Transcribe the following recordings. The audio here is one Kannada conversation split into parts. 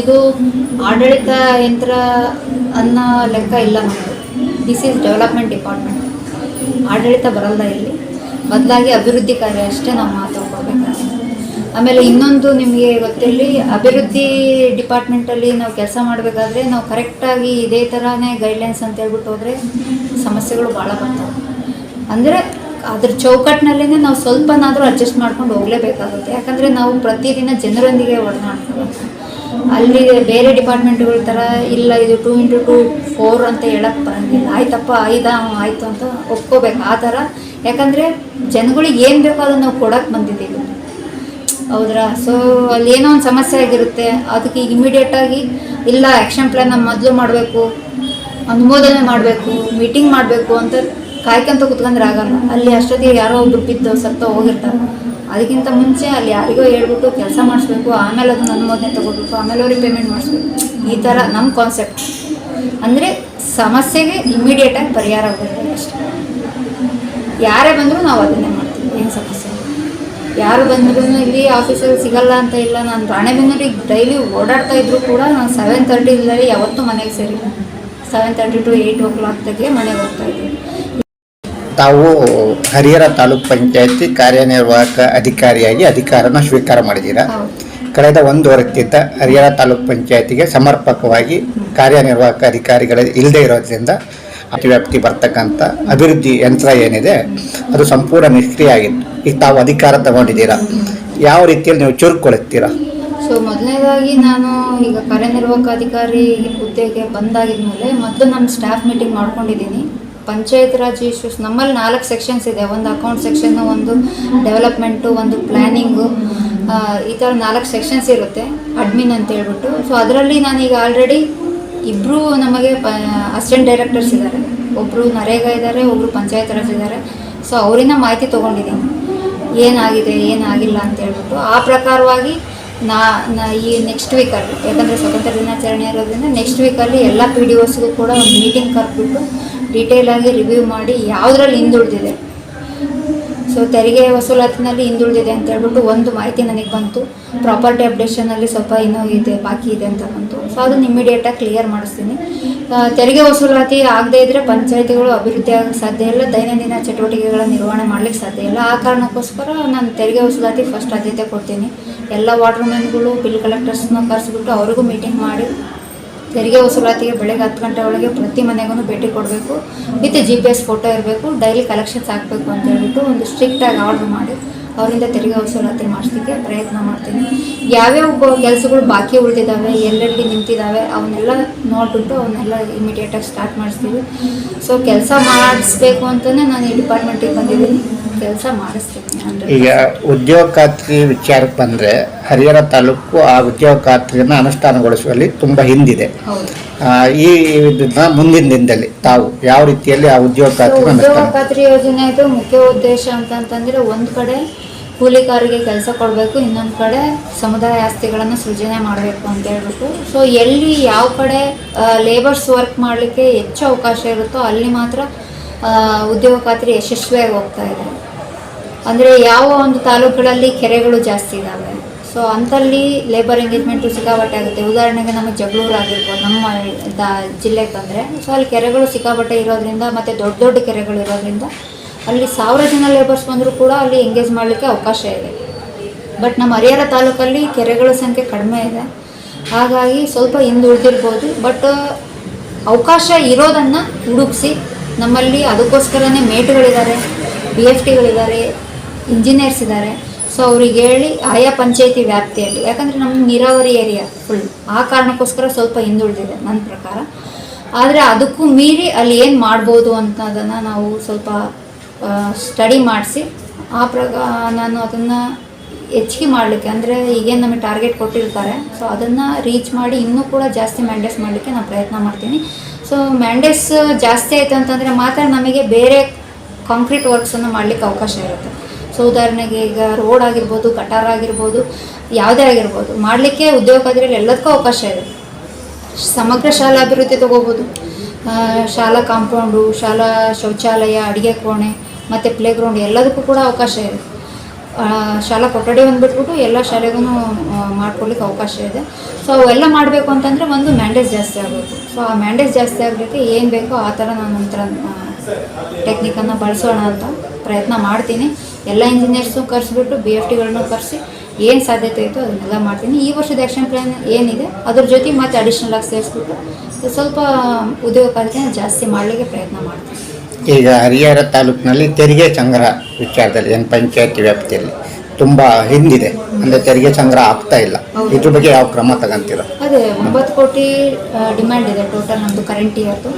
ಇದು ಆಡಳಿತ ಯಂತ್ರ ಅನ್ನೋ ಲೆಕ್ಕ ಇಲ್ಲ ದಿಸ್ ಈಸ್ ಡೆವಲಪ್ಮೆಂಟ್ ಡಿಪಾರ್ಟ್ಮೆಂಟ್ ಆಡಳಿತ ಬರಲ್ಲ ಇಲ್ಲಿ. ಬದಲಾಗಿ ಅಭಿವೃದ್ಧಿ ಕಾರ್ಯ ಅಷ್ಟೇ ನಾವು ಮಾತಾಡ್ಕೊಳ್ಬೇಕಾಗುತ್ತೆ. ಆಮೇಲೆ ಇನ್ನೊಂದು ನಿಮಗೆ ಗೊತ್ತಿರಲಿ, ಅಭಿವೃದ್ಧಿ ಡಿಪಾರ್ಟ್ಮೆಂಟಲ್ಲಿ ನಾವು ಕೆಲಸ ಮಾಡಬೇಕಾದ್ರೆ ನಾವು ಕರೆಕ್ಟಾಗಿ ಇದೇ ಥರನೇ ಗೈಡ್ಲೈನ್ಸ್ ಅಂತ ಹೇಳ್ಬಿಟ್ಟು ಹೋದರೆ ಸಮಸ್ಯೆಗಳು ಭಾಳ ಬರ್ತವೆ. ಅಂದರೆ ಅದ್ರ ಚೌಕಟ್ಟಿನಲ್ಲೇ ನಾವು ಸ್ವಲ್ಪನಾದರೂ ಅಡ್ಜಸ್ಟ್ ಮಾಡ್ಕೊಂಡು ಹೋಗಲೇಬೇಕಾಗುತ್ತೆ. ಯಾಕಂದರೆ ನಾವು ಪ್ರತಿದಿನ ಜನರೊಂದಿಗೆ ಒಡನಾಡ್ತೀವಿ. ಅಲ್ಲಿ ಬೇರೆ ಡಿಪಾರ್ಟ್ಮೆಂಟ್ಗಳ ಥರ ಇಲ್ಲ, ಇದು ಟೂ ಇಂಟು ಟೂ ಫೋರ್ ಅಂತ ಹೇಳಕ್ಕೆ ಬರಂಗಿಲ್ಲ. ಆಯ್ತಪ್ಪ, ಐದಾ, ಆಯ್ತು ಅಂತ ಒಪ್ಕೋಬೇಕು ಆ ಥರ. ಯಾಕಂದರೆ ಜನಗಳಿಗೆ ಏನು ಬೇಕೋ ಅದನ್ನು ನಾವು ಕೊಡೋಕ್ಕೆ ಬಂದಿದ್ದೀವಿ. ಹೌದ್ರಾ? ಸೊ ಅಲ್ಲಿ ಏನೋ ಒಂದು ಸಮಸ್ಯೆ ಆಗಿರುತ್ತೆ. ಅದಕ್ಕೆ ಇಮಿಡಿಯೇಟಾಗಿ ಇಲ್ಲ ಆ್ಯಕ್ಷನ್ ಪ್ಲ್ಯಾನ್ ಮೊದಲು ಮಾಡಬೇಕು, ಅನುಮೋದನೆ ಮಾಡಬೇಕು ಮೀಟಿಂಗ್ ಮಾಡಬೇಕು ಅಂತ ಕಾಯ್ಕೊಂತ ಕುತ್ಕೊಂಡ್ರೆ ಆಗಲ್ಲ. ಅಲ್ಲಿ ಅಷ್ಟೊತ್ತಿಗೆ ಯಾರೋ ಒಬ್ಬರು ಬಿದ್ದು ಸತ್ತ ಹೋಗಿರ್ತಾರೆ. ಅದಕ್ಕಿಂತ ಮುಂಚೆ ಅಲ್ಲಿ ಯಾರಿಗೋ ಹೇಳ್ಬಿಟ್ಟು ಕೆಲಸ ಮಾಡಿಸ್ಬೇಕು, ಆಮೇಲೆ ಅದನ್ನು ಅನುಮೋದನೆ ತಗೋಬೇಕು ಆಮೇಲೆ ಅವ್ರಿಗೆ ಪೇಮೆಂಟ್ ಮಾಡಿಸ್ಬೇಕು. ಈ ಥರ ನಮ್ಮ ಕಾನ್ಸೆಪ್ಟ್ ಅಂದರೆ ಸಮಸ್ಯೆಗೆ ಇಮ್ಮಿಡಿಯೇಟಾಗಿ ಪರಿಹಾರ ಆಗಬೇಕು ಅಷ್ಟೇ. ಯಾರೇ ಬಂದರೂ ನಾವು ಅದನ್ನೇ ಮಾಡ್ತೀವಿ, ಏನು ಸಮಸ್ಯೆ ಯಾರು ಬಂದ್ರೂ ಇಲ್ಲಿ ಆಫೀಸಲ್ಲಿ ಸಿಗಲ್ಲ ಅಂತ ಇಲ್ಲ, ನಾನು ರಾಣೆಬೆನ್ನೂರಿಗೆ ಡೈಲಿ ಓಡಾಡ್ತಾ ಇದ್ರು ಕೂಡ ನಾನು ಸೆವೆನ್ ತರ್ಟಿ ಇಲ್ಲದೆ ಯಾವತ್ತೂ ಮನೆಗೆ ಸೇರಿಲ್ಲ. Seven thirty to eight o'clock ತೆಗೆ ಮನೆಗೆ ಹೋಗ್ತಾ ಇದ್ದೀನಿ. ತಾವು ಹರಿಹರ ತಾಲೂಕ್ ಪಂಚಾಯತಿ ಕಾರ್ಯನಿರ್ವಾಹಕ ಅಧಿಕಾರಿಯಾಗಿ ಅಧಿಕಾರನ ಸ್ವೀಕಾರ ಮಾಡಿದ್ದೀರಾ? ಕಳೆದ ಒಂದು ವರ್ಷದಿಂದ ಹರಿಹರ ತಾಲೂಕ್ ಪಂಚಾಯತಿಗೆ ಸಮರ್ಪಕವಾಗಿ ಕಾರ್ಯನಿರ್ವಾಹಕ ಅಧಿಕಾರಿಗಳು ಇಲ್ಲದೆ ಇರೋದ್ರಿಂದ ಅತಿವ್ಯಾಪ್ತಿ ಬರ್ತಕ್ಕಂಥ ಅಭಿವೃದ್ಧಿ ಯಂತ್ರ ಏನಿದೆ ಅದು ಸಂಪೂರ್ಣ ನಿಷ್ಕ್ರಿಯ ಆಗಿತ್ತು. ಈಗ ತಾವು ಅಧಿಕಾರ ತಗೊಂಡಿದ್ದೀರಾ? ಯಾವ ರೀತಿಯಲ್ಲಿ ನೀವು ಚುರುಕೊಳ್ಳುತ್ತೀರಾ ಸೊ ಮೊದಲನೇದಾಗಿ ನಾನು ಈಗ ಕಾರ್ಯನಿರ್ವಾಹಕ ಅಧಿಕಾರಿ ಹುದ್ದೆಗೆ ಬಂದಾಗಿದ್ಮೇಲೆ ಮೊದಲು ನಾನು ಸ್ಟಾಫ್ ಮೀಟಿಂಗ್ ಮಾಡ್ಕೊಂಡಿದ್ದೀನಿ. ಪಂಚಾಯತ್ ರಾಜ್ ಇಶ್ಯೂಸ್ ನಮ್ಮಲ್ಲಿ ನಾಲ್ಕು ಸೆಕ್ಷನ್ಸ್ ಇದೆ. ಒಂದು ಅಕೌಂಟ್ ಸೆಕ್ಷನ್ನು ಒಂದು ಡೆವಲಪ್ಮೆಂಟು ಒಂದು ಪ್ಲ್ಯಾನಿಂಗು ಈ ಥರ ನಾಲ್ಕು ಸೆಕ್ಷನ್ಸ್ ಇರುತ್ತೆ ಅಡ್ಮಿನ್ ಅಂತ ಹೇಳ್ಬಿಟ್ಟು. ಸೊ ಅದರಲ್ಲಿ ನಾನೀಗ ಆಲ್ರೆಡಿ ಇಬ್ಬರು ನಮಗೆ ಅಸಿಸ್ಟೆಂಟ್ ಡೈರೆಕ್ಟರ್ಸ್ ಇದ್ದಾರೆ. ಒಬ್ಬರು ನರೇಗಾ ಇದ್ದಾರೆ ಒಬ್ಬರು ಪಂಚಾಯತ್ ರಾಜ್ ಇದ್ದಾರೆ. ಸೊ ಅವರಿಂದ ಮಾಹಿತಿ ತೊಗೊಂಡಿದ್ದೀನಿ. ಏನಾಗಿದೆ, ಏನಾಗಿಲ್ಲ ಅಂತ ಹೇಳ್ಬಿಟ್ಟು. ಆ ಪ್ರಕಾರವಾಗಿ ನಾ ನಾ ಈ ನೆಕ್ಸ್ಟ್ ವೀಕಲ್ಲಿ ಯಾಕಂದರೆ ಸ್ವತಂತ್ರ ದಿನಾಚರಣೆ ಇರೋದ್ರಿಂದ ನೆಕ್ಸ್ಟ್ ವೀಕಲ್ಲಿ ಎಲ್ಲ ಪಿ ಡಿ ಒಸ್ಗೂ ಕೂಡ ಒಂದು ಮೀಟಿಂಗ್ ಕರೆದ್ಬಿಟ್ಟು ಡೀಟೇಲಾಗಿ ರಿವ್ಯೂ ಮಾಡಿ ಯಾವುದ್ರಲ್ಲಿ ಹಿಂದುಳಿದಿದೆ ಸೊ ತೆರಿಗೆ ವಸೂಲಾತಿನಲ್ಲಿ ಹಿಂದುಳಿದಿದೆ ಅಂತ ಹೇಳ್ಬಿಟ್ಟು ಒಂದು ಮಾಹಿತಿ ನನಗೆ ಬಂತು. ಪ್ರಾಪರ್ಟಿ ಅಪ್ಡೇಷನಲ್ಲಿ ಸ್ವಲ್ಪ ಇನ್ನೂ ಇದೆ, ಬಾಕಿ ಇದೆ ಅಂತ ಬಂತು. ಸೊ ಅದನ್ನು ಇಮಿಡಿಯೇಟಾಗಿ ಕ್ಲಿಯರ್ ಮಾಡಿಸ್ತೀನಿ. ತೆರಿಗೆ ವಸೂಲಾತಿ ಆಗದೇ ಇದ್ದರೆ ಪಂಚಾಯತಿಗಳು ಅಭಿವೃದ್ಧಿ ಆಗಕ್ಕೆ ಸಾಧ್ಯ ಇಲ್ಲ, ದೈನಂದಿನ ಚಟುವಟಿಕೆಗಳ ನಿರ್ವಹಣೆ ಮಾಡ್ಲಿಕ್ಕೆ ಸಾಧ್ಯ ಇಲ್ಲ. ಆ ಕಾರಣಕ್ಕೋಸ್ಕರ ನಾನು ತೆರಿಗೆ ವಸೂಲಾತಿ ಫಸ್ಟ್ ಆದ್ಯತೆ ಕೊಡ್ತೀನಿ. ಎಲ್ಲ ವಾಟರ್ಮ್ಯಾನ್ಗಳು ಬಿಲ್ ಕಲೆಕ್ಟರ್ಸ್ನ ಕರೆಸ್ಬಿಟ್ಟು ಅವ್ರಿಗೂ ಮೀಟಿಂಗ್ ಮಾಡಿ ತೆರಿಗೆ ವಸೂಲಾತಿಗೆ ಬೆಳಗ್ಗೆ ಹತ್ತು ಗಂಟೆ ಒಳಗೆ ಪ್ರತಿ ಮನೆಗೂ ಭೇಟಿ ಕೊಡಬೇಕು. With G P S photo ಇರಬೇಕು ಡೈಲಿ ಕಲೆಕ್ಷನ್ಸ್ ಹಾಕಬೇಕು ಅಂತ ಹೇಳ್ಬಿಟ್ಟು ಒಂದು ಸ್ಟ್ರಿಕ್ಟಾಗಿ ಆರ್ಡರ್ ಮಾಡಿ ಅವರಿಂದ ತೆರಿಗೆ ವಸೂಲಾತಿ ಮಾಡಿಸ್ಲಿಕ್ಕೆ ಪ್ರಯತ್ನ ಮಾಡ್ತೀನಿ. ಯಾವ್ಯಾವ ಕೆಲಸಗಳು ಬಾಕಿ ಉಳಿದಿದ್ದಾವೆ, ಎಲ್ಲೆಲ್ಲಿ ನಿಂತಿದ್ದಾವೆ, ಅವನ್ನೆಲ್ಲ ನೋಡ್ಬಿಟ್ಟು ಅವನ್ನೆಲ್ಲ ಇಮಿಡಿಯೇಟಾಗಿ ಸ್ಟಾರ್ಟ್ ಮಾಡಿಸ್ತೀವಿ. ಸೊ ಕೆಲಸ ಮಾಡಿಸ್ಬೇಕು ಅಂತಲೇ ನಾನು ಈ ಡಿಪಾರ್ಟ್ಮೆಂಟಿಗೆ ಬಂದಿದ್ದೀನಿ. ಕೆಲಸ ಮಾಡಿಸ್ತೀನಿ ಈಗ ಉದ್ಯೋಗ ಖಾತ್ರಿ ವಿಚಾರಕ್ಕೆ ಬಂದರೆ ಹರಿಹರ ತಾಲೂಕು ಆ ಉದ್ಯೋಗ ಖಾತ್ರಿಯನ್ನು ಅನುಷ್ಠಾನಗೊಳಿಸುವಲ್ಲಿ ತುಂಬ ಹಿಂದಿದೆ. ಹೌದು. ಈ ಇದನ್ನ ಮುಂದಿನ ದಿನದಲ್ಲಿ ತಾವು ಯಾವ ರೀತಿಯಲ್ಲಿ ಆ ಉದ್ಯೋಗ ಖಾತ್ರಿ ಉದ್ಯೋಗ ಖಾತ್ರಿ ಯೋಜನೆದು ಮುಖ್ಯ ಉದ್ದೇಶ ಅಂತಂತಂದ್ರೆ ಒಂದು ಕಡೆ ಕೂಲಿಕಾರರಿಗೆ ಕೆಲಸ ಕೊಡಬೇಕು ಇನ್ನೊಂದು ಕಡೆ ಸಮುದಾಯ ಆಸ್ತಿಗಳನ್ನು ಸೃಜನೆ ಮಾಡಬೇಕು ಅಂತ ಹೇಳ್ಬಿಟ್ಟು. ಸೊ ಎಲ್ಲಿ ಯಾವ ಕಡೆ ಲೇಬರ್ಸ್ ವರ್ಕ್ ಮಾಡಲಿಕ್ಕೆ ಹೆಚ್ಚು ಅವಕಾಶ ಇರುತ್ತೋ ಅಲ್ಲಿ ಮಾತ್ರ ಉದ್ಯೋಗ ಖಾತ್ರಿ ಯಶಸ್ವಿಯಾಗಿ ಹೋಗ್ತಾ ಇದೆ. ಅಂದರೆ ಯಾವ ಒಂದು ತಾಲೂಕುಗಳಲ್ಲಿ ಕೆರೆಗಳು ಜಾಸ್ತಿ ಇದ್ದಾವೆ ಸೊ ಅಂಥಲ್ಲಿ ಲೇಬರ್ ಎಂಗೇಜ್ಮೆಂಟು ಸಿಕ್ಕಾಪಟ್ಟೆ ಆಗುತ್ತೆ. ಉದಾಹರಣೆಗೆ ನಮ್ಮ ಜಗಳೂರು ಆಗಿರ್ಬೋದು, ನಮ್ಮ ಜಿಲ್ಲೆಗೆ ಬಂದರೆ ಸೊ ಅಲ್ಲಿ ಕೆರೆಗಳು ಸಿಕ್ಕಾಪಟ್ಟೆ ಇರೋದ್ರಿಂದ ಮತ್ತು ದೊಡ್ಡ ದೊಡ್ಡ ಕೆರೆಗಳು ಇರೋದ್ರಿಂದ ಅಲ್ಲಿ ಸಾವಿರ ಜನ ಲೇಬರ್ಸ್ ಬಂದರೂ ಕೂಡ ಅಲ್ಲಿ ಎಂಗೇಜ್ ಮಾಡಲಿಕ್ಕೆ ಅವಕಾಶ ಇದೆ. ಬಟ್ ನಮ್ಮ ಹರಿಹರ ತಾಲೂಕಲ್ಲಿ ಕೆರೆಗಳ ಸಂಖ್ಯೆ ಕಡಿಮೆ ಇದೆ. ಹಾಗಾಗಿ ಸ್ವಲ್ಪ ಹಿಂದುಳಿದಿರ್ಬೋದು ಬಟ್ ಅವಕಾಶ ಇರೋದನ್ನು ಹುಡುಕ್ಸಿ, ನಮ್ಮಲ್ಲಿ ಅದಕ್ಕೋಸ್ಕರನೇ ಮೇಟ್ಗಳಿದ್ದಾರೆ ಬಿ ಎಫ್ ಟಿಗಳಿದ್ದಾರೆ ಇಂಜಿನಿಯರ್ಸ್ ಇದ್ದಾರೆ. ಸೊ ಅವ್ರಿಗೆ ಹೇಳಿ ಆಯಾ ಪಂಚಾಯತಿ ವ್ಯಾಪ್ತಿಯಲ್ಲಿ. ಯಾಕಂದರೆ ನಮ್ಮ ನೀರಾವರಿ ಏರಿಯಾ ಫುಲ್ ಆ ಕಾರಣಕ್ಕೋಸ್ಕರ ಸ್ವಲ್ಪ ಹಿಂದುಳಿದಿದೆ ನನ್ನ ಪ್ರಕಾರ. ಆದರೆ ಅದಕ್ಕೂ ಮೀರಿ ಅಲ್ಲಿ ಏನು ಮಾಡ್ಬೋದು ಅಂತ ಅದನ್ನು ನಾವು ಸ್ವಲ್ಪ ಸ್ಟಡಿ ಮಾಡಿಸಿ, ಆ ಪ್ರಕಾರ ನಾನು ಅದನ್ನು ಹೆಚ್ಚಿಗೆ ಮಾಡಲಿಕ್ಕೆ, ಅಂದರೆ ಈಗೇನು ನಮಗೆ ಟಾರ್ಗೆಟ್ ಕೊಟ್ಟಿರ್ತಾರೆ. ಸೊ ಅದನ್ನು ರೀಚ್ ಮಾಡಿ ಇನ್ನೂ ಕೂಡ ಜಾಸ್ತಿ ಮ್ಯಾಂಡೇಸ್ ಮಾಡಲಿಕ್ಕೆ ನಾನು ಪ್ರಯತ್ನ ಮಾಡ್ತೀನಿ. ಸೊ ಮ್ಯಾಂಡೇಸ್ ಜಾಸ್ತಿ ಆಯಿತು ಅಂತಂದರೆ ಮಾತ್ರ ನಮಗೆ ಬೇರೆ ಕಾಂಕ್ರೀಟ್ ವರ್ಕ್ಸನ್ನು ಮಾಡಲಿಕ್ಕೆ ಅವಕಾಶ ಇರುತ್ತೆ. ಸೊ ಉದಾಹರಣೆಗೆ ಈಗ ರೋಡ್ ಆಗಿರ್ಬೋದು ಕಟಾರ ಆಗಿರ್ಬೋದು, ಯಾವುದೇ ಆಗಿರ್ಬೋದು, ಮಾಡಲಿಕ್ಕೆ ಉದ್ಯೋಗ ಖಾತ್ರಿಯಲ್ಲಿ ಎಲ್ಲದಕ್ಕೂ ಅವಕಾಶ ಇದೆ. ಸಮಗ್ರ ಶಾಲಾ ಅಭಿವೃದ್ಧಿ ತಗೋಬೋದು. ಶಾಲಾ ಕಾಂಪೌಂಡು, ಶಾಲಾ ಶೌಚಾಲಯ, ಅಡುಗೆ ಕೋಣೆ, ಮತ್ತು ಪ್ಲೇಗ್ರೌಂಡ್ ಎಲ್ಲದಕ್ಕೂ ಕೂಡ ಅವಕಾಶ ಇದೆ. ಶಾಲಾ ಕೊಠಡಿ ಬಂದುಬಿಟ್ಬಿಟ್ಟು ಎಲ್ಲ ಶಾಲೆಗೂ ಮಾಡ್ಕೊಳ್ಳಿಕ್ಕೆ ಅವಕಾಶ ಇದೆ. ಸೊ ಅವೆಲ್ಲ ಮಾಡಬೇಕು ಅಂತಂದರೆ ಒಂದು ಮ್ಯಾಂಡೇಜ್ ಜಾಸ್ತಿ ಆಗಬೇಕು. ಸೊ ಆ ಮ್ಯಾಂಡೇಜ್ ಜಾಸ್ತಿ ಆಗಲಿಕ್ಕೆ ಏನು ಬೇಕೋ ಆ ಥರ ನಾನು ನಂತರ ಟೆಕ್ನಿಕನ್ನು ಬಳಸೋಣ ಅಂತ ಪ್ರಯತ್ನ ಮಾಡ್ತೀನಿ. ಎಲ್ಲ ಇಂಜಿನಿಯರ್ಸು ಕರೆಸ್ಬಿಟ್ಟು ಬಿ ಎಫ್ ಟಿಗಳನ್ನೂ ಕರೆಸಿ ಏನು ಸಾಧ್ಯತೆ ಇತ್ತು ಅದನ್ನೆಲ್ಲ ಮಾಡ್ತೀನಿ. ಈ ವರ್ಷದ ಆ್ಯಕ್ಷನ್ ಪ್ಲ್ಯಾನ್ ಏನಿದೆ, ಅದ್ರ ಜೊತೆಗೆ ಮತ್ತೆ ಅಡಿಷ್ನಲ್ ಆಗಿ ಸೇರಿಸ್ಬಿಟ್ಟು ಸ್ವಲ್ಪ ಉದ್ಯೋಗಕಾರಿಕೆನ ಜಾಸ್ತಿ ಮಾಡಲಿಕ್ಕೆ ಪ್ರಯತ್ನ ಮಾಡ್ತೀನಿ. ಈಗ ಹರಿಹರ ತಾಲೂಕಿನಲ್ಲಿ ತೆರಿಗೆ ಸಂಗ್ರಹ ವಿಚಾರದಲ್ಲಿ, ಏನು ಪಂಚಾಯತಿ ವ್ಯಾಪ್ತಿಯಲ್ಲಿ ತುಂಬ ಹಿಂದಿದೆ. ಅಂದರೆ ತೆರಿಗೆ ಸಂಗ್ರಹ ಆಗ್ತಾ ಇಲ್ಲ. ಇದ್ರ ಬಗ್ಗೆ ಯಾವ ಕ್ರಮ ತಗೊಂತೀರಾ? ಅದೇ ಒಂಬತ್ತು ಕೋಟಿ ಡಿಮ್ಯಾಂಡ್ ಇದೆ ಟೋಟಲ್ ನಮ್ಮದು ಕರೆಂಟ್ ಇಯರ್ದು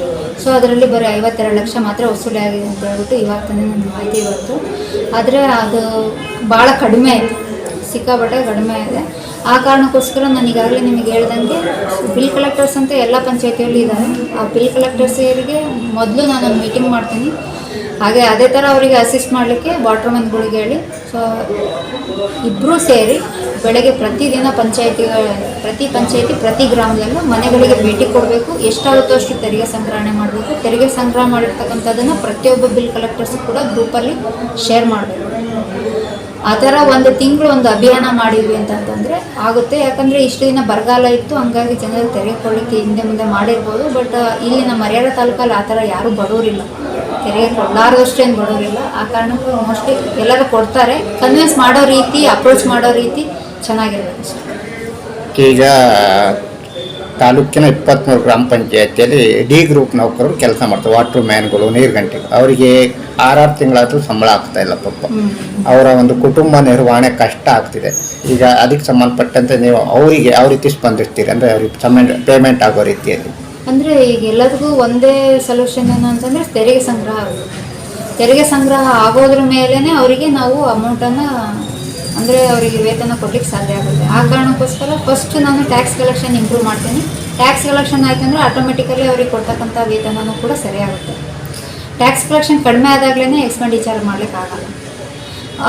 ಸೊ ಅದರಲ್ಲಿ ಬರೀ ಐವತ್ತೆರಡು ಲಕ್ಷ ಮಾತ್ರ ವಸೂಲಿ ಆಗಿದೆ ಅಂತ ಹೇಳ್ಬಿಟ್ಟು ಇವಾಗ ತಾನೇ ನನ್ನ ಮಾಹಿತಿ ಇವತ್ತು ಆದರೆ ಅದು ಭಾಳ ಕಡಿಮೆ ಇದೆ. ಸಿಕ್ಕಾಪಟ್ಟೆ ಕಡಿಮೆ ಇದೆ. ಆ ಕಾರಣಕ್ಕೋಸ್ಕರ ನಾನು ಈಗಾಗಲೇ ನಿಮಗೆ ಹೇಳ್ದಂಗೆ ಬಿಲ್ ಕಲೆಕ್ಟರ್ಸ್ ಅಂತ ಎಲ್ಲ ಪಂಚಾಯತಿಯಲ್ಲಿ ಇದ್ದಾರೆ. ಆ ಬಿಲ್ ಕಲೆಕ್ಟರ್ಸಿಗೆ ಮೊದಲು ನಾನು ಮೀಟಿಂಗ್ ಮಾಡ್ತೀನಿ. ಹಾಗೆ ಅದೇ ಥರ ಅವರಿಗೆ ಅಸಿಸ್ಟ್ ಮಾಡಲಿಕ್ಕೆ ವಾಟರ್ಮನ್ಗಳಿಗೆ ಹೇಳಿ. ಸೊ ಇಬ್ಬರೂ ಸೇರಿ ಬೆಳಗ್ಗೆ ಪ್ರತಿದಿನ ಪಂಚಾಯತಿಗಳ, ಪ್ರತಿ ಪಂಚಾಯತಿ, ಪ್ರತಿ ಗ್ರಾಮದಲ್ಲೂ ಮನೆಗಳಿಗೆ ಭೇಟಿ ಕೊಡಬೇಕು. ಎಷ್ಟಾಗುತ್ತೋ ಅಷ್ಟು ತೆರಿಗೆ ಸಂಗ್ರಹಣೆ ಮಾಡಬೇಕು. ತೆರಿಗೆ ಸಂಗ್ರಹ ಮಾಡಿರ್ತಕ್ಕಂಥದ್ದನ್ನು ಪ್ರತಿಯೊಬ್ಬ ಬಿಲ್ ಕಲೆಕ್ಟರ್ಸ್ ಕೂಡ ಗ್ರೂಪಲ್ಲಿ ಶೇರ್ ಮಾಡಬೇಕು. ಆ ಥರ ಒಂದು ತಿಂಗಳು ಒಂದು ಅಭಿಯಾನ ಮಾಡಿದ್ವಿ ಅಂತಂತಂದರೆ ಆಗುತ್ತೆ. ಯಾಕಂದರೆ ಇಷ್ಟು ದಿನ ಬರಗಾಲ ಇತ್ತು. ಹಂಗಾಗಿ ಜನರು ಕೊಡಲಿಕ್ಕೆ ಹಿಂದೆ ಮುಂದೆ ಮಾಡಿರ್ಬೋದು. ಬಟ್ ಇಲ್ಲಿ ನಮ್ಮ ಮರ್ಯಾದ ತಾಲೂಕಲ್ಲಿ ಆ ಥರ ಯಾರೂ ಬಡವರಿಲ್ಲ ತೆರಿಗೆ ಕೊಡಲಾರ್ದಷ್ಟೇನು ಬಡೋರಿಲ್ಲ ಆ ಕಾರಣಕ್ಕೂ ಮೋಸ್ಟ್ಲಿ ಎಲ್ಲರೂ ಕೊಡ್ತಾರೆ. ಕನ್ವಿನ್ಸ್ ಮಾಡೋ ರೀತಿ ಅಪ್ರೋಚ್ ಮಾಡೋ ರೀತಿ ಚೆನ್ನಾಗಿರ್ಬೇಕು ಈಗ ತಾಲೂಕಿನ ಇಪ್ಪತ್ತ್ಮೂರು ಗ್ರಾಮ ಪಂಚಾಯತಿಯಲ್ಲಿ ಡಿ ಗ್ರೂಪ್ ನೌಕರರು ಕೆಲಸ ಮಾಡ್ತಾರೆ. ವಾಟರ್ ಮ್ಯಾನ್ಗಳು ನೀರು ಗಂಟೆ ಅವರಿಗೆ ಆರಾರು ತಿಂಗಳಾದರೂ ಸಂಬಳ ಆಗ್ತಾ ಇಲ್ಲ ಪಾಪ. ಅವರ ಒಂದು ಕುಟುಂಬ ನಿರ್ವಹಣೆ ಕಷ್ಟ ಆಗ್ತಿದೆ. ಈಗ ಅದಕ್ಕೆ ಸಂಬಂಧಪಟ್ಟಂತೆ ನೀವು ಅವರಿಗೆ ಯಾವ ರೀತಿ ಸ್ಪಂದಿಸ್ತೀರಿ? ಅಂದರೆ ಅವ್ರಿಗೆ ಪೇಮೆಂಟ್ ಆಗೋ ರೀತಿಯಲ್ಲಿ. ಅಂದರೆ ಈಗ ಎಲ್ಲದಕ್ಕೂ ಒಂದೇ ಸೊಲ್ಯೂಷನ್ ಏನು ಅಂತಂದರೆ ತೆರಿಗೆ ಸಂಗ್ರಹ ಆಗೋದು. ತೆರಿಗೆ ಸಂಗ್ರಹ ಆಗೋದ್ರ ಮೇಲೇ ಅವರಿಗೆ ನಾವು ಅಮೌಂಟನ್ನು ಅಂದರೆ ಅವರಿಗೆ ವೇತನ ಕೊಡ್ಲಿಕ್ಕೆ ಸಾಧ್ಯ ಆಗುತ್ತೆ. ಆ ಕಾರಣಕ್ಕೋಸ್ಕರ ಫಸ್ಟ್ ನಾನು ಟ್ಯಾಕ್ಸ್ ಕಲೆಕ್ಷನ್ ಇಂಪ್ರೂವ್ ಮಾಡ್ತೀನಿ. ಟ್ಯಾಕ್ಸ್ ಕಲೆಕ್ಷನ್ ಆಯಿತು ಅಂದರೆ ಆಟೋಮೆಟಿಕಲಿ ಅವ್ರಿಗೆ ಕೊಡ್ತಕ್ಕಂಥ ವೇತನವೂ ಕೂಡ ಸರಿಯಾಗುತ್ತೆ. ಟ್ಯಾಕ್ಸ್ ಕಲೆಕ್ಷನ್ ಕಡಿಮೆ ಆದಾಗಲೇ ಎಕ್ಸ್ಪೆಂಡಿಚರ್ ಮಾಡ್ಲಿಕ್ಕೆ ಆಗಲ್ಲ.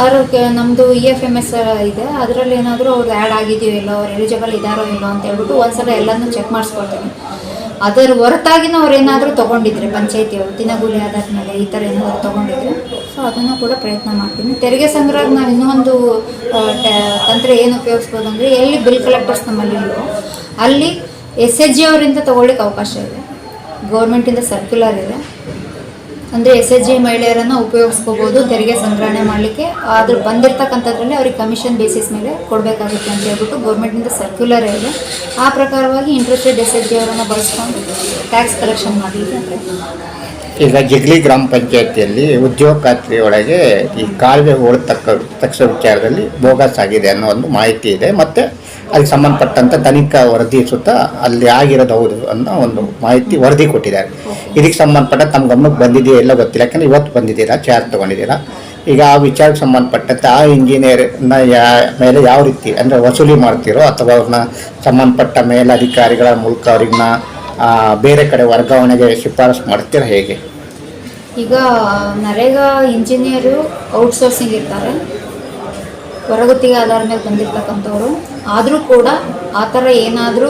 ಅವರು ನಮ್ಮದು ಇ ಎಫ್ ಎಂ ಎಸ್ ಇದೆ. ಅದರಲ್ಲಿ ಏನಾದರೂ ಅವ್ರು ಆ್ಯಡ್ ಆಗಿದೆಯೋ ಇಲ್ಲೋ, ಅವ್ರು ಎಲಿಜಿಬಲ್ ಇದ್ದಾರೋ ಇಲ್ಲೋ ಅಂತ ಹೇಳ್ಬಿಟ್ಟು ಒಂದ್ಸಲ ಎಲ್ಲನೂ ಚೆಕ್ ಮಾಡಿಸ್ಕೊಳ್ತೀನಿ. ಅದರ ಹೊರತಾಗಿನೂ ಅವ್ರು ಏನಾದರೂ ತೊಗೊಂಡಿದ್ರೆ, ಪಂಚಾಯತಿಯವರು ದಿನಗೂಲಿ ಆಧಾರದ ಮೇಲೆ ಈ ಥರ ಏನಾದರೂ ತೊಗೊಂಡಿದ್ರೆ, ಸೊ ಅದನ್ನು ಕೂಡ ಪ್ರಯತ್ನ ಮಾಡ್ತೀನಿ. ತೆರಿಗೆ ಸಂಗ್ರಹ ನಾವು ಇನ್ನೊಂದು ತಂತ್ರ ಏನು ಉಪಯೋಗಿಸ್ಬೋದು ಅಂದರೆ, ಎಲ್ಲಿ ಬಿಲ್ ಕಲೆಕ್ಟರ್ಸ್ ನಮ್ಮಲ್ಲಿ ಇಲ್ಲೋ ಅಲ್ಲಿ ಎಸ್ ಎಚ್ ಜಿ ಅವರಿಂದ ತೊಗೊಳ್ಳಿಕ್ಕೆ ಅವಕಾಶ ಇದೆ. ಗೌರ್ಮೆಂಟಿಂದ ಸರ್ಕ್ಯುಲರ್ ಇದೆ. ಅಂದರೆ ಎಸ್ ಎಚ್ ಜಿ ಮಹಿಳೆಯರನ್ನು ಉಪಯೋಗಿಸ್ಕೋಬೋದು, ತೆರಿಗೆ ಸಂಗ್ರಹಣೆ ಮಾಡಲಿಕ್ಕೆ. ಆದ್ರೆ ಬಂದಿರ್ತಕ್ಕಂಥದ್ರಲ್ಲಿ ಅವ್ರಿಗೆ ಕಮಿಷನ್ ಬೇಸಿಸ್ ಮೇಲೆ ಕೊಡಬೇಕಾಗುತ್ತೆ ಅಂತ ಹೇಳ್ಬಿಟ್ಟು ಗೌರ್ಮೆಂಟಿಂದ ಸರ್ಕ್ಯುಲರ್ ಇದೆ ಆ ಪ್ರಕಾರವಾಗಿ ಇಂಟ್ರೆಸ್ಟೆಡ್ ಎಸ್ ಎಚ್ ಜಿ ಅವರನ್ನು ಬಳಸ್ಕೊಂಡು ಟ್ಯಾಕ್ಸ್ ಕಲೆಕ್ಷನ್ ಮಾಡಲಿಕ್ಕೆ. ಈಗ ಜಿಗ್ಲಿ ಗ್ರಾಮ ಪಂಚಾಯತಿಯಲ್ಲಿ ಉದ್ಯೋಗ ಖಾತ್ರಿ ಒಳಗೆ ಈ ಕಾಲುವೆ ಹೂಳು ತಕ್ಕ ತಕ್ಷ ವಿಚಾರದಲ್ಲಿ ಬೋಗಸ್ ಆಗಿದೆ ಅನ್ನೋ ಒಂದು ಮಾಹಿತಿ ಇದೆ. ಮತ್ತು ಅದಕ್ಕೆ ಸಂಬಂಧಪಟ್ಟಂಥ ತನಿಖಾ ವರದಿ ಸುತ್ತ ಅಲ್ಲಿ ಆಗಿರೋದು ಹೌದು ಅನ್ನೋ ಒಂದು ಮಾಹಿತಿ ವರದಿ ಕೊಟ್ಟಿದ್ದಾರೆ. ಇದಕ್ಕೆ ಸಂಬಂಧಪಟ್ಟ ತಮ್ಮ ಗಮನಕ್ಕೆ ಬಂದಿದೆಯೋ ಎಲ್ಲ ಗೊತ್ತಿಲ್ಲ ಯಾಕಂದ್ರೆ ಇವತ್ತು ಬಂದಿದ್ದೀರಾ ಚಾರ್ಜ್ ತೊಗೊಂಡಿದ್ದೀರಾ ಈಗ ಆ ವಿಚಾರಕ್ಕೆ ಸಂಬಂಧಪಟ್ಟಂತೆ ಆ ಇಂಜಿನಿಯರ್ನ ಯಾ ಮೇಲೆ ಯಾವ ರೀತಿ ಅಂದರೆ ವಸೂಲಿ ಮಾಡ್ತೀರೋ ಅಥವಾ ಅವ್ರನ್ನ ಸಂಬಂಧಪಟ್ಟ ಮೇಲಧಿಕಾರಿಗಳ ಮೂಲಕ ಅವ್ರನ್ನ ಬೇರೆ ಕಡೆ ವರ್ಗಾವಣೆಗೆ ಶಿಫಾರಸು ಮಾಡ್ತೀರಾ ಹೇಗೆ? ಈಗ ನರೇಗಾ ಇಂಜಿನಿಯರು ಔಟ್ಸೋರ್ಸಿಂಗ್ ಇರ್ತಾರೆ. ಹೊರಗುತ್ತಿಗೆ ಆಧಾರ ಮೇಲೆ ಬಂದಿರ್ತಕ್ಕಂಥವ್ರು. ಆದರೂ ಕೂಡ ಆ ಥರ ಏನಾದರೂ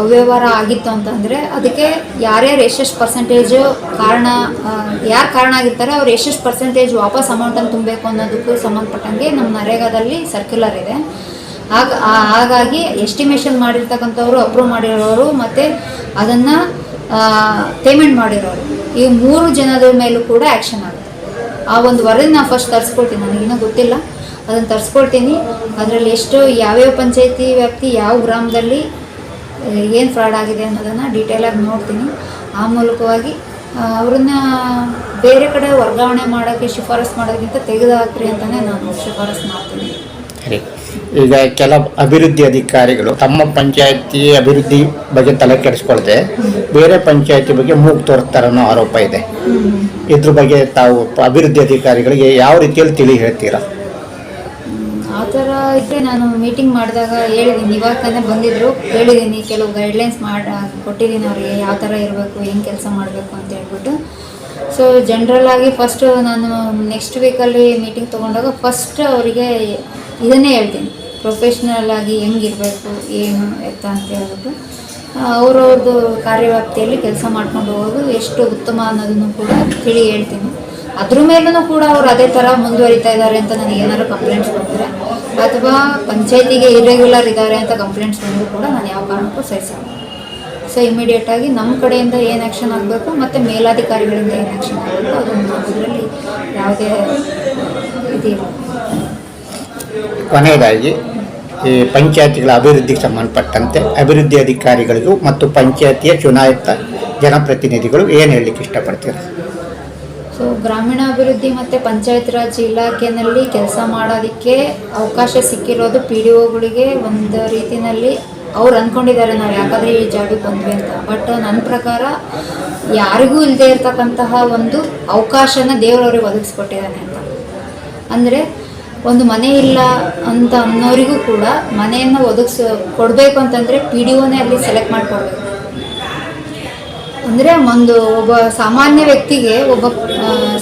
ಅವ್ಯವಹಾರ ಆಗಿತ್ತು ಅಂತಂದರೆ ಅದಕ್ಕೆ ಯಾರ್ಯಾರು ಎಷ್ಟೆಷ್ಟು ಪರ್ಸೆಂಟೇಜು ಕಾರಣ ಯಾರು ಕಾರಣ ಆಗಿರ್ತಾರೆ ಅವ್ರು ಎಷ್ಟೆಷ್ಟು ಪರ್ಸೆಂಟೇಜ್ ವಾಪಸ್ ಅಮೌಂಟನ್ನು ತುಂಬಬೇಕು ಅನ್ನೋದಕ್ಕೂ ಸಂಬಂಧಪಟ್ಟಂಗೆ ನಮ್ಮ ನರೇಗಾದಲ್ಲಿ ಸರ್ಕ್ಯುಲರ್ ಇದೆ. ಆಗ ಹಾಗಾಗಿ ಎಸ್ಟಿಮೇಷನ್ ಮಾಡಿರ್ತಕ್ಕಂಥವ್ರು ಅಪ್ರೂವ್ ಮಾಡಿರೋರು ಮತ್ತು ಅದನ್ನು ಪೇಮೆಂಟ್ ಮಾಡಿರೋರು. ಈ ಮೂರು ಜನದ ಮೇಲೂ ಕೂಡ ಆ್ಯಕ್ಷನ್ ಆಗುತ್ತೆ. ಆ ಒಂದು ವರದಿ ನಾನು ಫಸ್ಟ್ ತರಿಸ್ಕೊಳ್ತೀನಿ. ನನಗಿನ್ನೂ ಗೊತ್ತಿಲ್ಲ. ಅದನ್ನು ತರಿಸ್ಕೊಳ್ತೀನಿ. ಅದರಲ್ಲಿ ಎಷ್ಟು ಯಾವ್ಯಾವ ಪಂಚಾಯತಿ ವ್ಯಾಪ್ತಿ ಯಾವ ಗ್ರಾಮದಲ್ಲಿ ಏನು ಫ್ರಾಡ್ ಆಗಿದೆ ಅನ್ನೋದನ್ನು ಡೀಟೇಲಾಗಿ ನೋಡ್ತೀನಿ. ಆ ಮೂಲಕವಾಗಿ ಅವ್ರನ್ನ ಬೇರೆ ಕಡೆ ವರ್ಗಾವಣೆ ಮಾಡೋಕ್ಕೆ ಶಿಫಾರಸು ಮಾಡೋದಕ್ಕಿಂತ ತೆಗೆದುಹಾಕ್ರಿ ಅಂತಲೇ ನಾನು ಶಿಫಾರಸು ಮಾಡ್ತೀನಿ. ಈಗ ಕೆಲ ಅಭಿವೃದ್ಧಿ ಅಧಿಕಾರಿಗಳು ತಮ್ಮ ಪಂಚಾಯತಿ ಅಭಿವೃದ್ಧಿ ಬಗ್ಗೆ ತಲೆ ಕೆಡಿಸ್ಕೊಳ್ದೆ ಬೇರೆ ಪಂಚಾಯತಿ ಬಗ್ಗೆ ಮೂಗು ತೋರ್ತಾರೆ ಅನ್ನೋ ಆರೋಪ ಇದೆ. ಇದ್ರ ಬಗ್ಗೆ ತಾವು ಅಭಿವೃದ್ಧಿ ಅಧಿಕಾರಿಗಳಿಗೆ ಯಾವ ರೀತಿಯಲ್ಲಿ ತಿಳಿ ಹೇಳ್ತೀರಾ? ಥರ ಇದ್ದರೆ ನಾನು ಮೀಟಿಂಗ್ ಮಾಡಿದಾಗ ಹೇಳಿದ್ದೀನಿ ಇವಾಗ ತಾನೇ ಬಂದಿದ್ದರು ಹೇಳಿದ್ದೀನಿ ಕೆಲವು ಗೈಡ್ಲೈನ್ಸ್ ಮಾಡಿ ಕೊಟ್ಟಿದ್ದೀನಿ ಅವ್ರಿಗೆ ಯಾವ ಥರ ಇರಬೇಕು, ಏನು ಕೆಲಸ ಮಾಡಬೇಕು ಅಂತ ಹೇಳ್ಬಿಟ್ಟು. ಸೊ ಜನ್ರಲ್ ಆಗಿ ಫಸ್ಟು ನಾನು ನೆಕ್ಸ್ಟ್ ವೀಕಲ್ಲಿ ಮೀಟಿಂಗ್ ತೊಗೊಂಡಾಗ ಫಸ್ಟ್ ಅವರಿಗೆ ಇದನ್ನೇ ಹೇಳ್ತೀನಿ. ಪ್ರೊಫೆಷ್ನಲ್ ಆಗಿ ಹೆಂಗಿರಬೇಕು, ಏನು ಎತ್ತ ಅಂತ ಹೇಳ್ಬಿಟ್ಟು. ಅವ್ರವ್ರದ್ದು ಕಾರ್ಯವ್ಯಾಪ್ತಿಯಲ್ಲಿ ಕೆಲಸ ಮಾಡ್ಕೊಂಡು ಹೋಗೋದು ಎಷ್ಟು ಉತ್ತಮ ಅನ್ನೋದನ್ನು ಕೂಡ ತಿಳಿ ಹೇಳ್ತೀನಿ. ಅದ್ರ ಮೇಲೂ ಕೂಡ ಅವ್ರು ಅದೇ ಥರ ಮುಂದುವರಿತಾ ಇದ್ದಾರೆ ಅಂತ ನನಗೆ ಏನಾದ್ರು ಕಂಪ್ಲೇಂಟ್ಸ್ ಬಂದರೆ ಅಥವಾ ಪಂಚಾಯತಿಗೆ ಇರೆಗ್ಯುಲರ್ ಇದ್ದಾರೆ ಅಂತ ಕಂಪ್ಲೇಂಟ್ಸ್ ಬಂದರೂ ಕೂಡ ನಾನು ಯಾವ ಕಾರಣಕ್ಕೂ ಸಹಿಸಲ್ಲ. ಸೊ ಇಮಿಡಿಯೇಟಾಗಿ ನಮ್ಮ ಕಡೆಯಿಂದ ಏನು ಆ್ಯಕ್ಷನ್ ಆಗಬೇಕು ಮತ್ತು ಮೇಲಾಧಿಕಾರಿಗಳಿಂದ ಏನು ಆ್ಯಕ್ಷನ್ ಆಗಬೇಕು ಅದನ್ನು ಅದರಲ್ಲಿ ಯಾವುದೇ ಇದಿಲ್ಲ ಕೊನೆಯದಾಗಿ, ಈ ಪಂಚಾಯತಿಗಳ ಅಭಿವೃದ್ಧಿಗೆ ಸಂಬಂಧಪಟ್ಟಂತೆ ಅಭಿವೃದ್ಧಿ ಅಧಿಕಾರಿಗಳಿಗೂ ಮತ್ತು ಪಂಚಾಯತಿಯ ಚುನಾಯಿತ ಜನಪ್ರತಿನಿಧಿಗಳು ಏನು ಹೇಳಲಿಕ್ಕೆ ಇಷ್ಟಪಡ್ತೀರಾ? ಸೊ ಗ್ರಾಮೀಣಾಭಿವೃದ್ಧಿ ಮತ್ತು ಪಂಚಾಯತ್ ರಾಜ್ ಇಲಾಖೆಯಲ್ಲಿ ಕೆಲಸ ಮಾಡೋದಕ್ಕೆ ಅವಕಾಶ ಸಿಕ್ಕಿರೋದು ಪಿ ಡಿ ಒಗಳಿಗೆ ಒಂದು ರೀತಿಯಲ್ಲಿ ಅವ್ರು ಅಂದ್ಕೊಂಡಿದ್ದಾರೆ ನಾವು ಯಾಕಂದರೆ ಈ ಜಾಗಕ್ಕೆ ಬಂದ್ವಿ ಅಂತ. ಬಟ್ ನನ್ನ ಪ್ರಕಾರ ಯಾರಿಗೂ ಇಲ್ಲದೆ ಇರ್ತಕ್ಕಂತಹ ಒಂದು ಅವಕಾಶನ ದೇವರವ್ರಿಗೆ ಒದಗಿಸ್ಕೊಟ್ಟಿದ್ದಾನೆ ಅಂತ. ಅಂದರೆ ಒಂದು ಮನೆ ಇಲ್ಲ ಅಂತ ಅನ್ನೋರಿಗೂ ಕೂಡ ಮನೆಯನ್ನು ಒದಗಿಸ್, ಕೊಡಬೇಕು ಅಂತಂದರೆ ಪಿ ಡಿ ಒನೇ ಅಲ್ಲಿ ಸೆಲೆಕ್ಟ್ ಮಾಡಿಕೊಡ್ಬೇಕು. ಅಂದರೆ ಒಂದು ಒಬ್ಬ ಸಾಮಾನ್ಯ ವ್ಯಕ್ತಿಗೆ ಒಬ್ಬ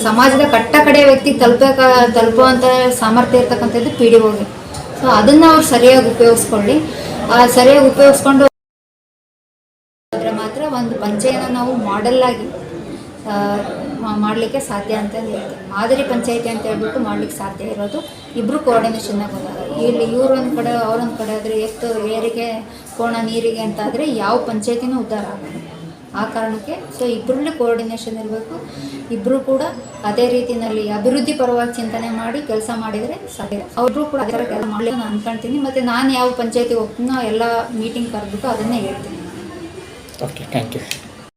ಸಮಾಜದ ಕಟ್ಟ ಕಡೆಯ ವ್ಯಕ್ತಿ ತಲುಪಕ ತಲುಪುವಂಥ ಸಾಮರ್ಥ್ಯ ಇರ್ತಕ್ಕಂಥದ್ದು ಪಿ ಡಿ ಒಗೆ. ಸೊ ಅದನ್ನು ಅವ್ರು ಸರಿಯಾಗಿ ಉಪಯೋಗಿಸ್ಕೊಳ್ಳಿ. ಆ ಸರಿಯಾಗಿ ಉಪಯೋಗಿಸ್ಕೊಂಡು ಮಾತ್ರ ಒಂದು ಪಂಚಾಯನ ನಾವು ಮಾಡೆಲ್ ಆಗಿ ಮಾಡಲಿಕ್ಕೆ ಸಾಧ್ಯ ಅಂತ ಹೇಳ್ತೀವಿ ಮಾದರಿ ಪಂಚಾಯಿತಿ ಅಂತ ಹೇಳ್ಬಿಟ್ಟು ಮಾಡ್ಲಿಕ್ಕೆ ಸಾಧ್ಯ ಇರೋದು ಇಬ್ಬರು ಕೋಆರ್ಡಿನೇಷನ್ನಾಗಿ ಬಂದಾಗ ಇಲ್ಲಿ ಇವ್ರೊಂದು ಕಡೆ, ಅವರೊಂದು ಕಡೆ ಆದರೆ ಎತ್ತು ಏರಿಗೆ ಕೋಣ, ನೀರಿಗೆ ಅಂತ ಆದರೆ ಯಾವ ಪಂಚಾಯತಿನೂ ಉದ್ಧಾರ ಆಗಲ್ಲ. ಆ ಕಾರಣಕ್ಕೆ ಸೊ ಇಬ್ಬರಲ್ಲಿ ಕೋಆರ್ಡಿನೇಷನ್ ಇರಬೇಕು. ಇಬ್ಬರು ಕೂಡ ಅದೇ ರೀತಿಯಲ್ಲಿ ಅಭಿವೃದ್ಧಿ ಪರವಾಗಿ ಚಿಂತನೆ ಮಾಡಿ ಕೆಲಸ ಮಾಡಿದರೆ ಸಾಧ್ಯ. ಅವರು ಕೂಡ ಅದೇ ಥರ ಕೆಲಸ ಮಾಡಲಿ ನಾನು ಅನ್ಕೊಂತೀನಿ. ಮತ್ತು ನಾನು ಯಾವ ಪಂಚಾಯತಿಗೆ ಹೋಗ್ತೀನೋ, ಎಲ್ಲ ಮೀಟಿಂಗ್ ಕರೆದ್ಬಿಟ್ಟು ಅದನ್ನೇ ಹೇಳ್ತೀನಿ. Okay thank you